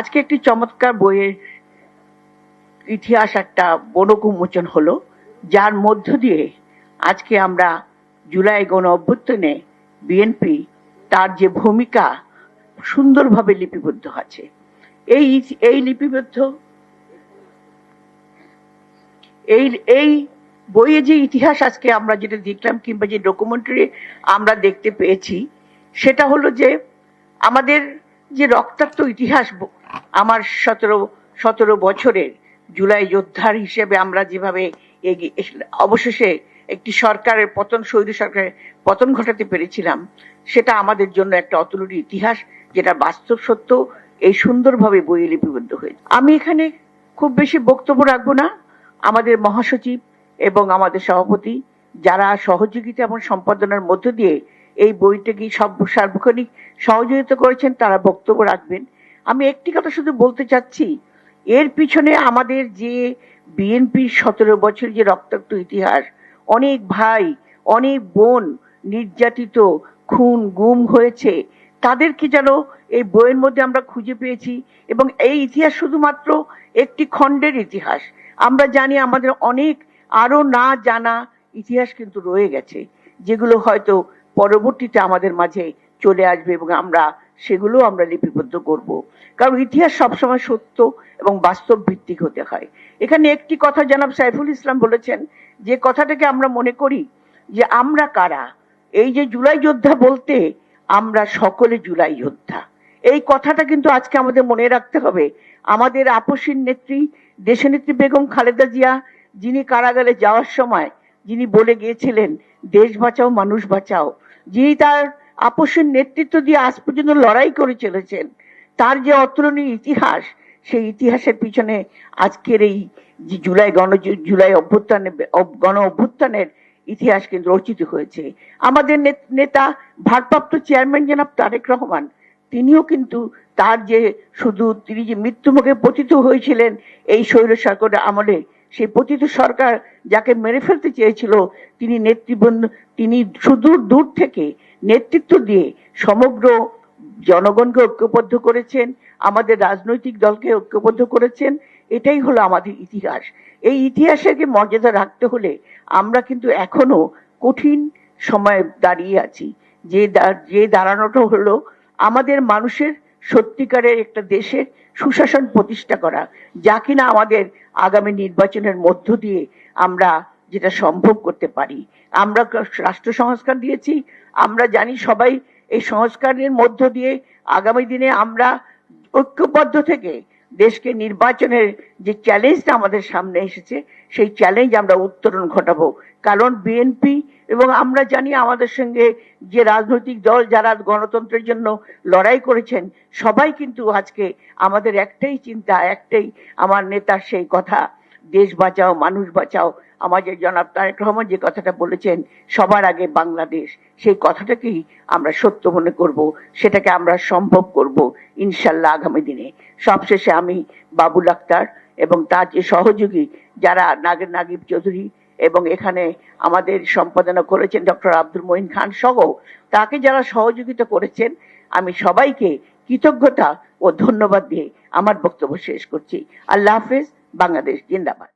আজকে একটি চমৎকার বইয়ের ইতিহাস একটা বনক উন্মোচন হলো, যার মধ্য দিয়ে আজকে আমরা জুলাই গণ অভ্যুত্থানে বিএনপি তার যে ভূমিকা সুন্দরভাবে লিপিবদ্ধ আছে। এই এই লিপিবদ্ধ, এই এই বইয়ে যে ইতিহাস আজকে আমরা যেটা দেখলাম কিংবা যে ডকুমেন্টারি আমরা দেখতে পেয়েছি, সেটা হলো যে আমাদের যে রক্তাক্ত ইতিহাস আমার সতেরো সতেরো বছরের জুলাই যোদ্ধার হিসেবে আমরা যেভাবে এগিয়ে অবশেষে একটি সরকারের পতন সৈর সরকারের পতন ঘটাতে পেরেছিলাম, সেটা আমাদের জন্য একটা অতুলনীয় ইতিহাস, যেটা বাস্তব সত্য, এই সুন্দরভাবে বইয়ে লিপিবদ্ধ হয়েছে। আমি এখানে খুব বেশি বক্তব্য রাখব না। আমাদের মহাসচিব এবং আমাদের সভাপতি, যারা সহযোগিতা এবং সম্পাদনার মধ্য দিয়ে এই বইটাকে সব সার্বক্ষণিক সহযোগিতা করেছেন, তারা বক্তব্য রাখবেন। আমি একটি কথা শুধু বলতে চাচ্ছি, এর পিছনে আমাদের যে বিএনপির সতেরো বছর যে রক্তাক্ত ইতিহাস, অনেক ভাই, অনেক বোন নির্যাতিত, খুন, গুম হয়েছে, তাদেরকে যেন এই বইয়ের মধ্যে আমরা খুঁজে পেয়েছি এবং এই ইতিহাস শুধুমাত্র একটি খণ্ডের ইতিহাস। আমরা জানি আমাদের অনেক আরও না জানা ইতিহাস কিন্তু রয়ে গেছে, যেগুলো হয়তো পরবর্তীতে আমাদের মাঝে চলে আসবে এবং আমরা সেগুলো আমরা লিপিবদ্ধ করব। কারণ ইতিহাস সবসময় সত্য এবং বাস্তব ভিত্তিক হতে হয়। এখানে একটি কথা জানাব সাইফুল ইসলাম বলেছেন, যে কথাটাকে আমরা মনে করি যে আমরা কারা? এই যে জুলাই যোদ্ধা বলতে আমরা সকলে জুলাই যোদ্ধা। এই কথাটা কিন্তু আজকে আমাদের মনে রাখতে হবে। আমাদের আপসীর নেত্রী, দেশনেত্রী বেগম খালেদা জিয়া, যিনি কারাগারে যাওয়ার সময় যিনি বলে গিয়েছিলেন, দেশ বাঁচাও, মানুষ বাঁচাও। যিনি তার আপসের নেতৃত্ব দিয়ে আজ পর্যন্ত লড়াই করে চলেছেন। তার যে অতুলনীয় ইতিহাস, সেই ইতিহাসের পিছনে আজকের এই যে জুলাই গণ জুলাই অভ্যুত্থানে, গণ অভ্যুত্থানের ইতিহাস কিন্তু রচিত হয়েছে। আমাদের নেতা, ভারপ্রাপ্ত চেয়ারম্যান জনাব তারেক রহমান, তিনিও কিন্তু তার যে শুধু তিনি যে মৃত্যুমুখে পতিত হয়েছিলেন, এই স্বৈর সরকারের আমলে সেই পতিত সরকার যাকে মেরে ফেলতে চেয়েছিল, তিনি নেতৃবৃন্দ, তিনি সুদূর দূর থেকে নেতৃত্ব দিয়ে সমগ্র জনগণকে ঐক্যবদ্ধ করেছেন, আমাদের রাজনৈতিক দলকে ঐক্যবদ্ধ করেছেন, এটাই হলো আমাদের ইতিহাস। এই ইতিহাসকে মর্যাদা রাখতে হলে আমরা কিন্তু এখনও কঠিন সময়ে দাঁড়িয়ে আছি। যে যে দাঁড়ানোটা হলো আমাদের মানুষের সত্যিকারের একটা দেশের সুশাসন প্রতিষ্ঠা করা, যা কিনা আমাদের আগামী নির্বাচনের মধ্য দিয়ে আমরা যেটা সম্ভব করতে পারি। আমরা রাষ্ট্র সংস্কার দিয়েছি, আমরা জানি সবাই এই সংস্কারের মধ্য দিয়ে আগামী দিনে আমরা ঐক্যবদ্ধ থেকে দেশকে নির্বাচনের যে চ্যালেঞ্জটা আমাদের সামনে এসেছে, সেই চ্যালেঞ্জ আমরা উত্তরণ ঘটাবো। কারণ বিএনপি এবং আমরা জানি আমাদের সঙ্গে যে রাজনৈতিক দল যারা গণতন্ত্রের জন্য লড়াই করেছেন, সবাই কিন্তু আজকে আমাদের একটাই চিন্তা, একটাই আমার নেতার সেই কথা, দেশ বাঁচাও, মানুষ বাঁচাও। আমাদের জনাব তারেক রহমান যে কথাটা বলেছেন, সবার আগে বাংলাদেশ, সেই কথাটাকেই আমরা সত্য মনে করব, সেটাকে আমরা সম্ভব করব ইনশাল্লাহ আগামী দিনে। সবশেষে আমি বাবুল আক্তার এবং তার যে সহযোগী যারা নাগের নাগিব চৌধুরী এবং এখানে আমাদের সম্পাদনা করেছেন ডক্টর আব্দুল মহিন খান সহ। তাকে যারা সহযোগিতা করেছেন, আমি সবাইকে কৃতজ্ঞতা ও ধন্যবাদ দিয়ে আমার বক্তব্য শেষ করছি। আল্লাহ হাফেজ, বাংলাদেশ জিন্দাবাদ।